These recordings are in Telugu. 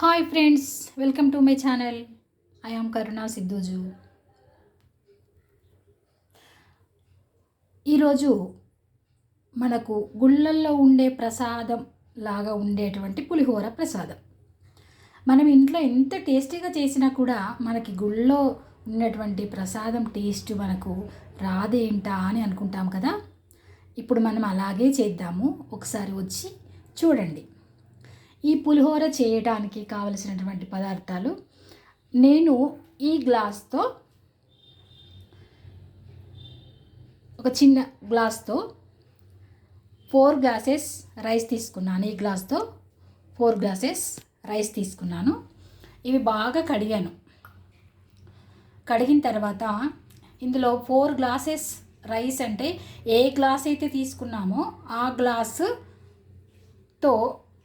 Hi friends welcome to my channel I am Karuna సిద్ధూజు ఈరోజు మనకు గుళ్ళల్లో ఉండే ప్రసాదం లాగా ఉండేటువంటి పులిహోర ప్రసాదం. మనం ఇంట్లో ఎంత టేస్టీగా చేసినా కూడా మనకి గుళ్ళో ఉన్నటువంటి ప్రసాదం టేస్ట్ మనకు రాదేంటా అని అనుకుంటాం కదా? ఇప్పుడు మనం అలాగే చేద్దాము. ఒకసారి వచ్చి చూడండి. ఈ పులిహోర చేయడానికి కావలసినటువంటి పదార్థాలు. నేను ఈ గ్లాస్తో ఒక చిన్న గ్లాస్తో ఫోర్ గ్లాసెస్ రైస్ తీసుకున్నాను. ఈ గ్లాస్తో ఫోర్ గ్లాసెస్ రైస్ తీసుకున్నాను. ఇవి బాగా కడిగాను. కడిగిన తర్వాత ఇందులో ఫోర్ గ్లాసెస్ రైస్ అంటే ఏ గ్లాస్ అయితే తీసుకున్నామో ఆ గ్లాసుతో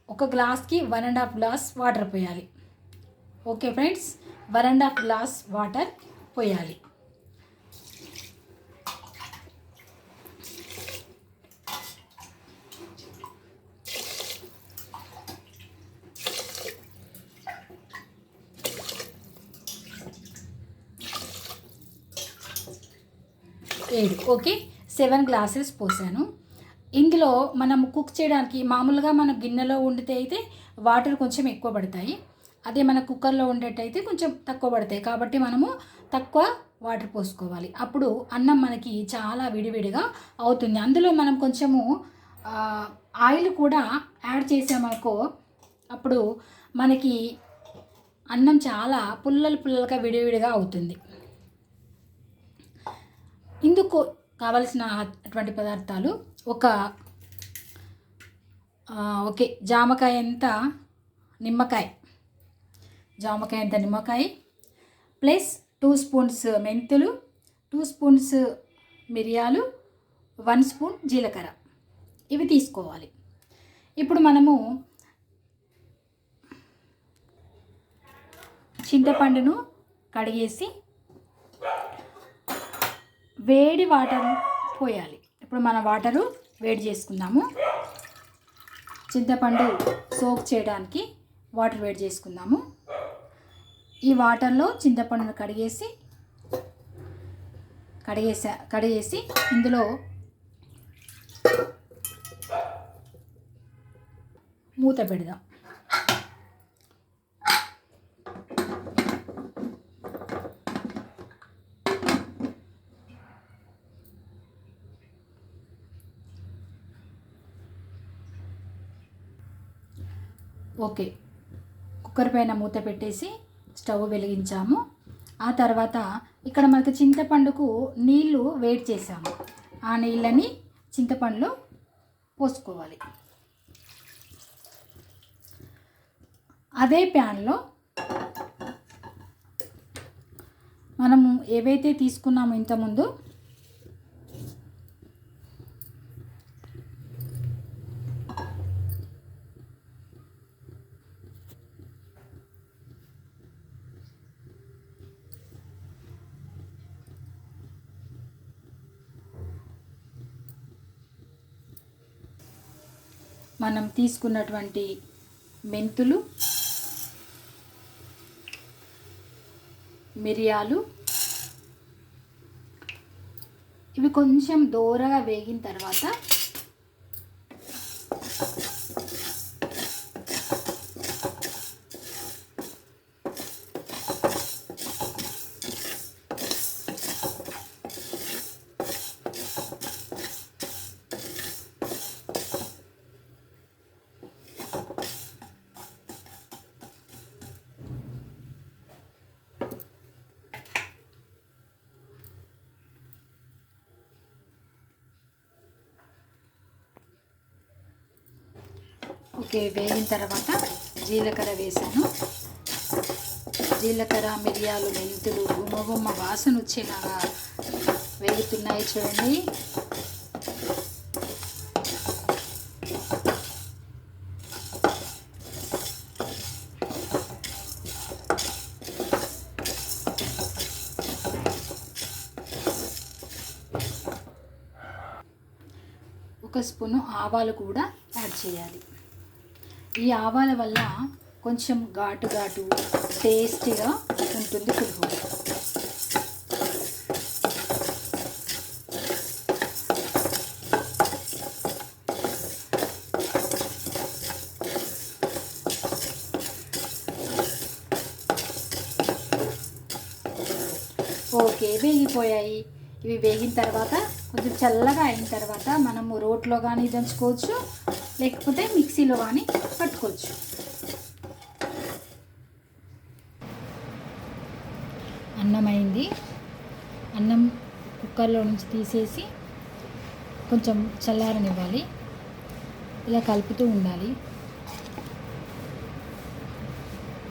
ఒక గ్లాస్కి one and half glass water పోయాలి. Okay friends? One and half glass water పోయాలి. ఏడు. ఓకే? సెవెన్ గ్లాసెస్ పోసాను. ఇందులో మనం కుక్ చేయడానికి మామూలుగా మన గిన్నెలో వండితే అయితే వాటర్ కొంచెం ఎక్కువ పడతాయి. అదే మన కుక్కర్లో ఉండేటైతే కొంచెం తక్కువ పడతాయి. కాబట్టి మనము తక్కువ వాటర్ పోసుకోవాలి. అప్పుడు అన్నం మనకి చాలా విడివిడిగా అవుతుంది. అందులో మనం కొంచెము ఆయిల్ కూడా యాడ్ చేసామనుకో అప్పుడు మనకి అన్నం చాలా పుల్లలు పుల్లలుగా విడివిడిగా అవుతుంది. ఇందుకు కావలసిన అటువంటి పదార్థాలు ఒక ఓకే జామకాయ ఎంత? నిమ్మకాయ. జామకాయ ఎంత? నిమ్మకాయ. ప్లస్ టూ స్పూన్స్ మెంతులు టూ స్పూన్స్ మిరియాలు వన్ స్పూన్ జీలకర్ర. ఇవి తీసుకోవాలి. ఇప్పుడు మనము చింతపండును కడిగేసి వేడి వాటర్ పోయాలి. ఇప్పుడు మన వాటరు వేడి చేసుకుందాము. చింతపండు సోక్ చేయడానికి వాటర్ వేడి చేసుకుందాము. ఈ వాటర్లో చింతపండును కడిగేసి కడిగేసా కడిగేసి ఇందులో మూత పెడదాం ఓకే కుక్కర్ పైన మూత పెట్టేసి స్టవ్ వెలిగించాము. ఆ తర్వాత ఇక్కడ మనకి చింతపండుకు నీళ్ళు వేడి చేసాము ఆ నీళ్ళని చింతపండులో పోసుకోవాలి. అదే ప్యాన్లో మనము ఏవైతే తీసుకున్నామో ఇంతకుముందు మనం తీసుకున్నటువంటి మెంతులు మిరియాలు ఇవి కొంచెం దోరగా వేగిన తర్వాత ఓకే వేగిన తర్వాత జీలకర్ర వేసాను జీలకర్ర మిరియాలు మెంతులు గుమ్మ వాసన వచ్చేలాగా వేగుతున్నాయి చూడండి. ఒక స్పూను ఆవాలు కూడా యాడ్ చేయాలి. ఈ ఆవాల వల్ల కొంచెం ఘాటు ఘాటు టేస్టీగా ఉంటుంది పులిహోర ఓకే వేగిపోయాయి. ఇవి వేగిన తర్వాత కొంచెం చల్లగా అయిన తర్వాత మనము రోట్లో కానీ దంచుకోవచ్చు. లేకపోతే మిక్సీలో కానీ పట్టుకోవచ్చు. అన్నం అయింది అన్నం కుక్కర్లో నుంచి తీసేసి కొంచెం చల్లారనివ్వాలి. ఇలా కలుపుతూ ఉండాలి.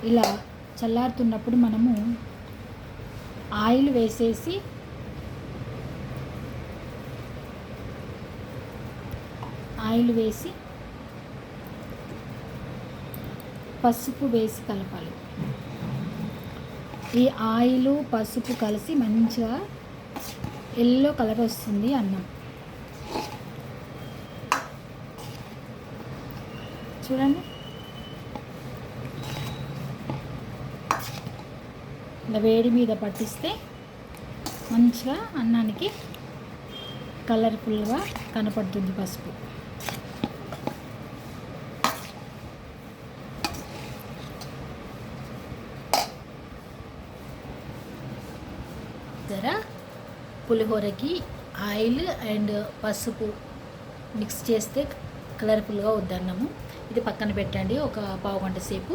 ఇలా చల్లారుతున్నప్పుడు మనము ఆయిల్ వేసేసి ఆయిల్ వేసి పసుపు వేసి కలపాలి. ఈ ఆయిల్ పసుపు కలిసి మంచిగా ఎల్లో కలర్ వస్తుంది అన్నం. చూడండి. ఇలా వేడి మీద పట్టిస్తే మంచిగా అన్నానికి కలర్ఫుల్గా కనపడుతుంది పసుపు. జర పులిహోరకి ఆయిల్ అండ్ పసుపు మిక్స్ చేస్తే కలర్ఫుల్గా వద్దన్నాము. ఇది పక్కన పెట్టండి ఒక పావు గంట సేపు.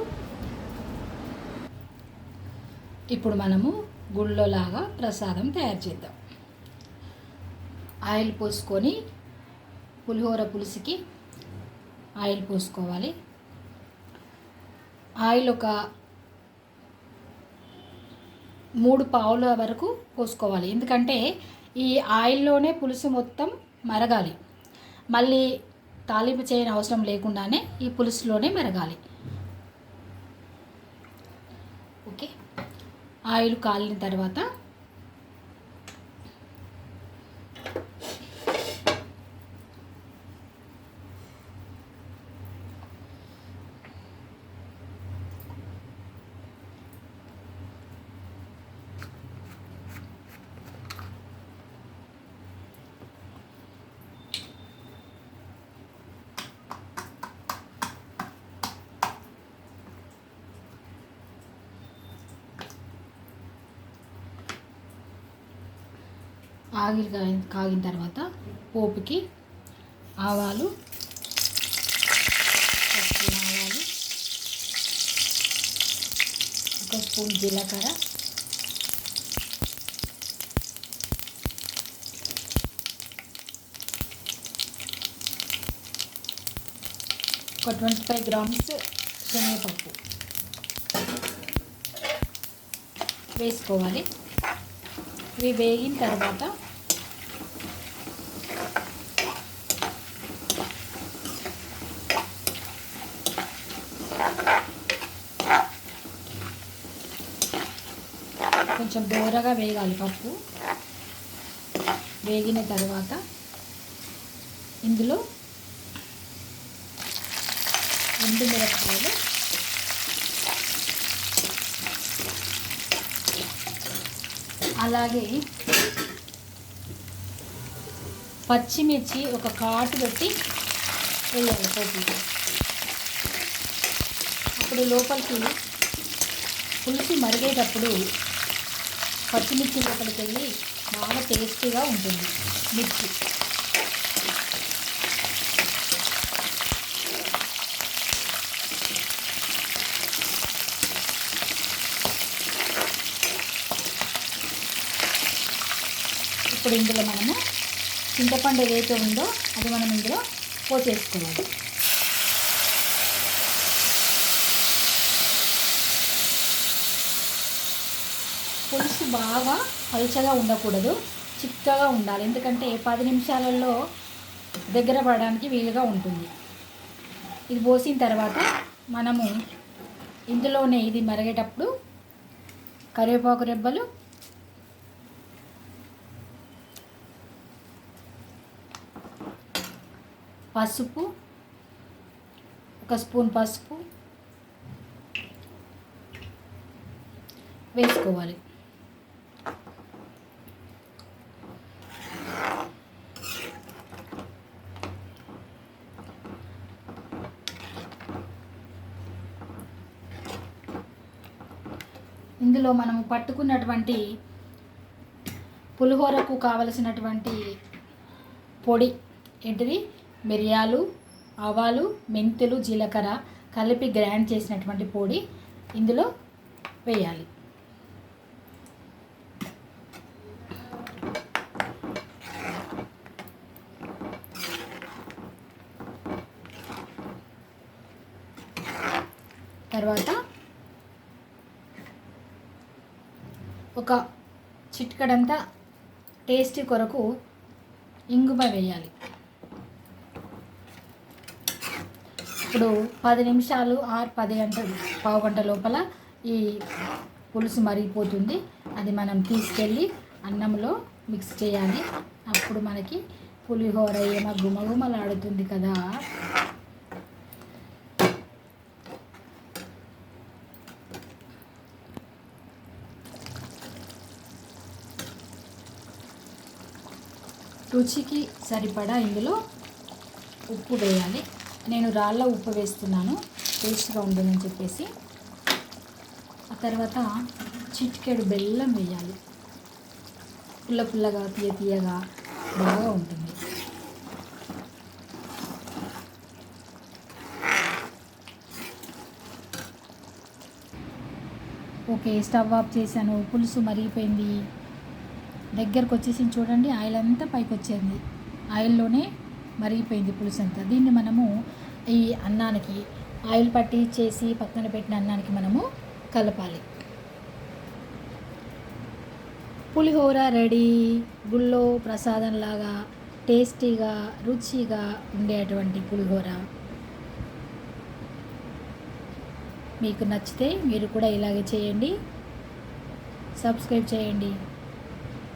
ఇప్పుడు మనము గుళ్ళో లాగా ప్రసాదం తయారు చేద్దాం. ఆయిల్ పోసుకొని పులిహోర పులుసుకి ఆయిల్ పోసుకోవాలి. ఆయిల్ ఒక మూడు పావుల వరకు పోసుకోవాలి ఎందుకంటే ఈ ఆయిల్లోనే పులుసు మొత్తం మరగాలి. మళ్ళీ తాలింపు చేయని అవసరం లేకుండానే ఈ పులుసులోనే మరగాలి. ఓకే? ఆయిల్ కాలిన తర్వాత ఆగిరి కాగిన కాగిన తర్వాత పోపుకి ఆవాలు ఒక స్పూన్ ఆవాలు ఒక స్పూన్ జీలకర్ర ఒక ట్వంటీ ఫైవ్ గ్రామ్స్ శనగపప్పు వేసుకోవాలి. ఇవి వేగిన తర్వాత కొంచెం దూరగా వేగాలి పప్పు. వేగిన తర్వాత ఇందులో ఎండు మిరపకాయలు. అలాగే పచ్చిమిర్చి ఒక కాటు పెట్టి వేయాలి పోపు ఇప్పుడు లోపలికి పులుసు మరిగేటప్పుడు పచ్చిమిర్చి లోపలికి వెళ్ళి బాగా టేస్టీగా ఉంటుంది. మిర్చి. ఇప్పుడు ఇందులో మనము చింతపండు ఏదైతే ఉందో అది మనం ఇందులో పోసేసుకోవాలి పులుసు బాగా పలుచగా ఉండకూడదు చిక్కగా ఉండాలి. ఎందుకంటే పది నిమిషాలలో దగ్గర పడడానికి వీలుగా ఉంటుంది. ఇది పోసిన తర్వాత మనము ఇందులోనే ఇది మరిగేటప్పుడు కరివేపాకు రెబ్బలు పసుపు ఒక స్పూన్ పసుపు వేసుకోవాలి. ఇందులో మనము పట్టుకున్నటువంటి పులిహోరకు కావలసినటువంటి పొడి ఏంటిది? మిరియాలు ఆవాలు మెంతులు జీలకర్ర కలిపి గ్రైండ్ చేసినటువంటి పొడి ఇందులో వేయాలి తర్వాత ఒక చిట్కడంతా టేస్టీ కొరకు ఇంగువ వేయాలి. ఇప్పుడు పది నిమిషాలు ఆరు పది గంట పావు గంట లోపల ఈ పులుసు మరిగిపోతుంది. అది మనం తీసుకెళ్ళి అన్నంలో మిక్స్ చేయాలి. అప్పుడు మనకి పులిహోర ఏమో గుమగుమలాడుతుంది కదా. రుచికి సరిపడా ఇందులో ఉప్పు వేయాలి. నేను రాళ్ళ ఉప్పు వేస్తున్నాను. టేస్ట్గా ఉంటుందని చెప్పేసి. ఆ తర్వాత చిటికెడు బెల్లం వేయాలి. పుల్ల పుల్లగా తీయ తీయగా బాగా ఉంటుంది. ఓకే స్టవ్ ఆఫ్ చేశాను. పులుసు మరిగిపోయింది. దగ్గరకు వచ్చేసి చూడండి ఆయిల్ అంతా పైకి వచ్చేది ఆయిల్లోనే మరిగిపోయింది పులుసు అంతా. దీన్ని మనము ఈ అన్నానికి ఆయిల్ పట్టి చేసి పక్కన పెట్టిన అన్నానికి మనము కలపాలి. పులిహోర రెడీ. గుళ్ళో ప్రసాదంలాగా టేస్టీగా రుచిగా ఉండేటువంటి పులిహోర. మీకు నచ్చితే మీరు కూడా ఇలాగే చేయండి. సబ్స్క్రైబ్ చేయండి.